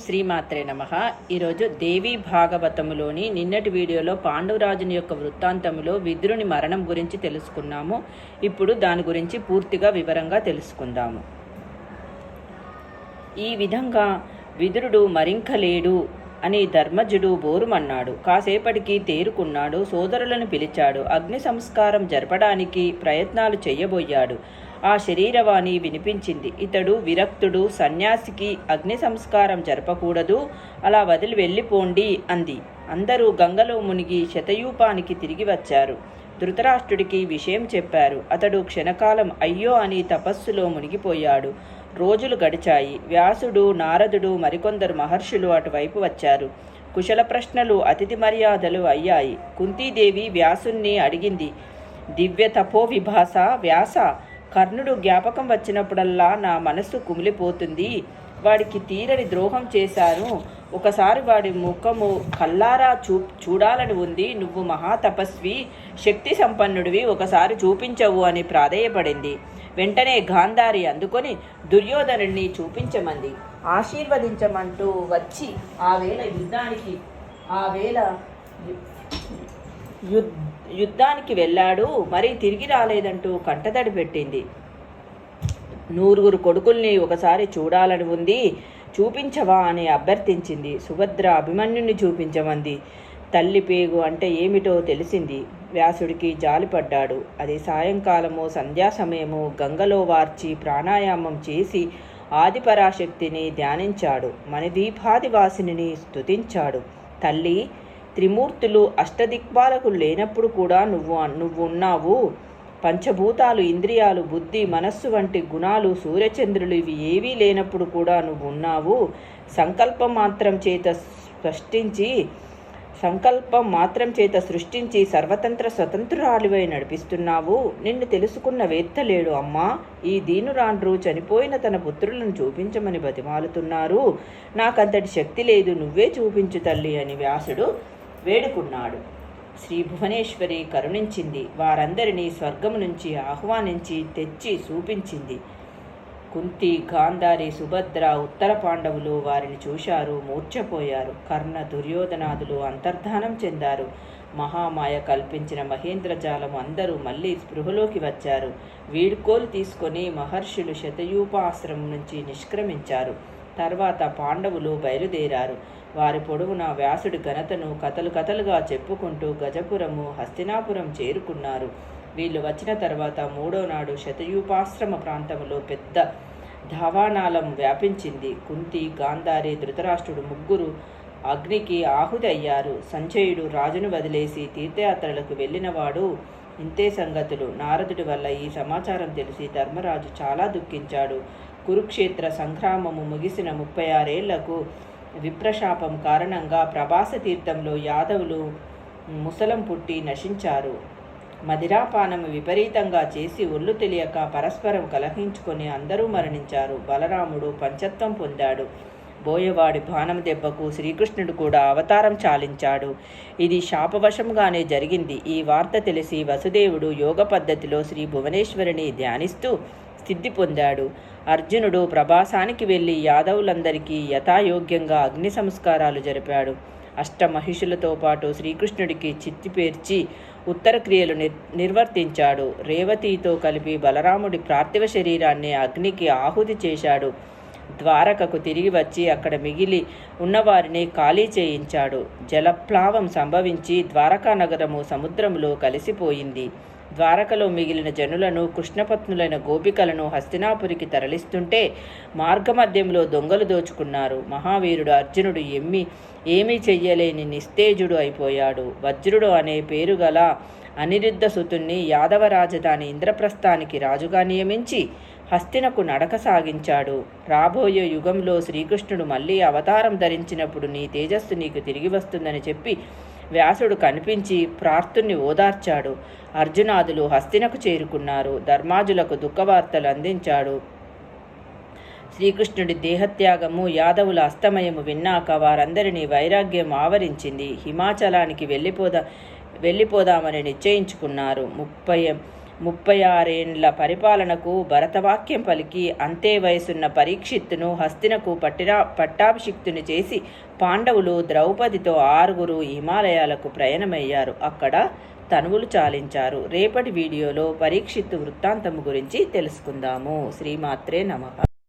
శ్రీమాత్రే నమ. ఈరోజు దేవీ భాగవతములోని నిన్నటి వీడియోలో పాండవరాజుని యొక్క వృత్తాంతములో విద్రుని మరణం గురించి తెలుసుకున్నాము. ఇప్పుడు దాని గురించి పూర్తిగా వివరంగా తెలుసుకుందాము. ఈ విధంగా విదురుడు మరింక లేడు అని ధర్మజుడు బోరుమన్నాడు. కాసేపటికి తేరుకున్నాడు సోదరులను పిలిచాడు. అగ్ని సంస్కారం జరపడానికి ప్రయత్నాలు చేయబోయాడు. ఆ శరీరవాణి వినిపించింది. ఇతడు విరక్తుడు సన్యాసికి అగ్ని సంస్కారం జరపకూడదు. అలా వదిలి వెళ్ళిపోండి అంది. అందరూ గంగలో మునిగి శతయూపానికి తిరిగి వచ్చారు. ధృతరాష్ట్రుడికి విషయం చెప్పారు. అతడు క్షణకాలం అయ్యో అని తపస్సులో మునిగిపోయాడు. రోజులు గడిచాయి. వ్యాసుడు నారదుడు మరికొందరు మహర్షులు అటువైపు వచ్చారు. కుశల ప్రశ్నలు అతిథి మర్యాదలు అయ్యాయి. కుంతీదేవి వ్యాసుణ్ణి అడిగింది. దివ్య తపో విభాస వ్యాస కర్ణుడు జ్ఞాపకం వచ్చినప్పుడల్లా నా మనస్సు కుమిలిపోతుంది. వాడికి తీరని ద్రోహం చేశాను. ఒకసారి వాడి ముఖము కల్లారా చూ చూడాలని ఉంది. నువ్వు మహాతపస్వి శక్తి సంపన్నుడివి ఒకసారి చూపించవు అని ప్రాధేయపడింది. వెంటనే గాంధారి అందుకొని దుర్యోధనుడిని చూపించమంది. ఆశీర్వదించమంటూ వచ్చి ఆ వేళ యుద్ధానికి ఆ వేళ యుద్ధ యుద్ధానికి వెళ్ళాడు మరి తిరిగి రాలేదంటూ కంటతడి పెట్టింది. నూరుగురు కొడుకుల్ని ఒకసారి చూడాలని ఉంది చూపించవా అని అభ్యర్థించింది. సుభద్ర అభిమన్యుని చూపించమంది. తల్లి పేగు అంటే ఏమిటో తెలిసింది. వ్యాసుడికి జాలిపడ్డాడు. అది సాయంకాలము సంధ్యా సమయము గంగలో వార్చి ప్రాణాయామం చేసి ఆదిపరాశక్తిని ధ్యానించాడు. మణిదీపాదివాసిని స్తుతించాడు. తల్లి త్రిమూర్తులు అష్టదిక్పాలకు లేనప్పుడు కూడా నువ్వు నువ్వు ఉన్నావు పంచభూతాలు ఇంద్రియాలు బుద్ధి మనస్సు వంటి గుణాలు సూర్యచంద్రులు ఇవి ఏవీ లేనప్పుడు కూడా నువ్వు ఉన్నావు సంకల్పం మాత్రం చేత సృష్టించి సంకల్పం మాత్రం చేత సృష్టించి సర్వతంత్ర స్వతంత్రురాలివై నడిపిస్తున్నావు. నిన్ను తెలుసుకున్న వేత్త లేడు అమ్మా. ఈ దీనురాండ్రు చనిపోయిన తన పుత్రులను చూపించమని బతిమాలుతున్నారు. నాకంతటి శక్తి లేదు. నువ్వే చూపించు తల్లి అని వ్యాసుడు వేడుకున్నాడు. శ్రీ భువనేశ్వరి కరుణించింది. వారందరినీ స్వర్గం నుంచి ఆహ్వానించి తెచ్చి చూపించింది. కుంతి గాంధారి సుభద్ర ఉత్తర పాండవులు వారిని చూశారు మూర్ఛపోయారు. కర్ణ దుర్యోధనాదులు అంతర్ధానం చెందారు. మహామాయ కల్పించిన మహేంద్రజాలం అందరూ మళ్ళీ స్పృహలోకి వచ్చారు. వీడ్కోలు తీసుకొని మహర్షులు శతయూపాశ్రమం నుంచి నిష్క్రమించారు. తర్వాత పాండవులు బయలుదేరారు. వారి పొడవున వ్యాసుడి ఘనతను కథలు కథలుగా చెప్పుకుంటూ గజపురము హస్తినాపురం చేరుకున్నారు. వీళ్ళు వచ్చిన తర్వాత మూడో నాడు శతయూపాశ్రమ ప్రాంతంలో పెద్ద ధావానాలం వ్యాపించింది. కుంతి గాంధారి ధృతరాష్ట్రుడు ముగ్గురు అగ్నికి ఆహుతి అయ్యారు సంజయుడు రాజును వదిలేసి తీర్థయాత్రలకు వెళ్ళినవాడు ఇంతే సంగతులు. నారదుడి వల్ల ఈ సమాచారం తెలిసి ధర్మరాజు చాలా దుఃఖించాడు. కురుక్షేత్ర సంగ్రామము ముగిసిన ముప్పై ఆరేళ్ళకు విప్రశాపం కారణంగా ప్రభాస తీర్థంలో యాదవులు ముసలం పుట్టి నశించారు. మదిరాపానము విపరీతంగా చేసి ఒళ్ళు తెలియక పరస్పరం కలహించుకొని అందరూ మరణించారు. బలరాముడు పంచత్వం పొందాడు. బోయవాడి బాణం దెబ్బకు శ్రీకృష్ణుడు కూడా అవతారం చాలించాడు. ఇది శాపవశంగానే జరిగింది. ఈ వార్త తెలిసి వసుదేవుడు యోగ పద్ధతిలో శ్రీ భువనేశ్వరిని ధ్యానిస్తూ సిద్ధి పొందాడు. అర్జునుడు ప్రభాసానికి వెళ్ళి యాదవులందరికీ యథాయోగ్యంగా అగ్ని సంస్కారాలు జరిపాడు. అష్టమహిషులతో పాటు శ్రీకృష్ణుడికి చిత్తి పేర్చి ఉత్తర క్రియలు నిర్ నిర్వర్తించాడు. రేవతితో కలిపి బలరాముడి పార్థివ శరీరాన్ని అగ్నికి ఆహుతి చేశాడు. ద్వారకకు తిరిగి వచ్చి అక్కడ మిగిలి ఉన్నవారిని ఖాళీ చేయించాడు. జలప్లావం సంభవించి ద్వారకా నగరము సముద్రంలో కలిసిపోయింది. ద్వారకలో మిగిలిన జనులను కృష్ణపత్నులైన గోపికలను హస్తినాపురికి తరలిస్తుంటే మార్గమధ్యంలో దొంగలు దోచుకున్నారు. మహావీరుడు అర్జునుడు ఎమ్మి ఏమీ చెయ్యలేని నిస్తేజుడు అయిపోయాడు. వజ్రుడు అనే పేరు గల అనిరుద్ధ సుతుణ్ణి యాదవ రాజధాని ఇంద్రప్రస్థానికి రాజుగా నియమించి హస్తినకు నడక సాగించాడు. రాబోయే యుగంలో శ్రీకృష్ణుడు మళ్ళీ అవతారం ధరించినప్పుడు నీ తేజస్సు నీకు తిరిగి వస్తుందని చెప్పి వ్యాసుడు కనిపించి ప్రార్థుని ఓదార్చాడు. అర్జునాదులు హస్తినకు చేరుకున్నారు. ధర్మాజులకు దుఃఖవార్తలు అందించాడు. శ్రీకృష్ణుడి దేహత్యాగము యాదవుల అస్తమయము విన్నాక వారందరినీ వైరాగ్యం ఆవరించింది. హిమాచలానికి వెళ్ళిపోదా వెళ్ళిపోదామని నిశ్చయించుకున్నారు. ముప్పై ముప్పై ఆరేండ్ల పరిపాలనకు భరతవాక్యం పలికి అంతే వయసున్న పరీక్షిత్తును హస్తినకు పట్టిరా పట్టాభిషిక్తుని చేసి పాండవులు ద్రౌపదితో ఆరుగురు హిమాలయాలకు ప్రయాణమయ్యారు. అక్కడ తనువులు చాలించారు. రేపటి వీడియోలో పరీక్షిత్తు వృత్తాంతము గురించి తెలుసుకుందాము. శ్రీమాత్రే నమః.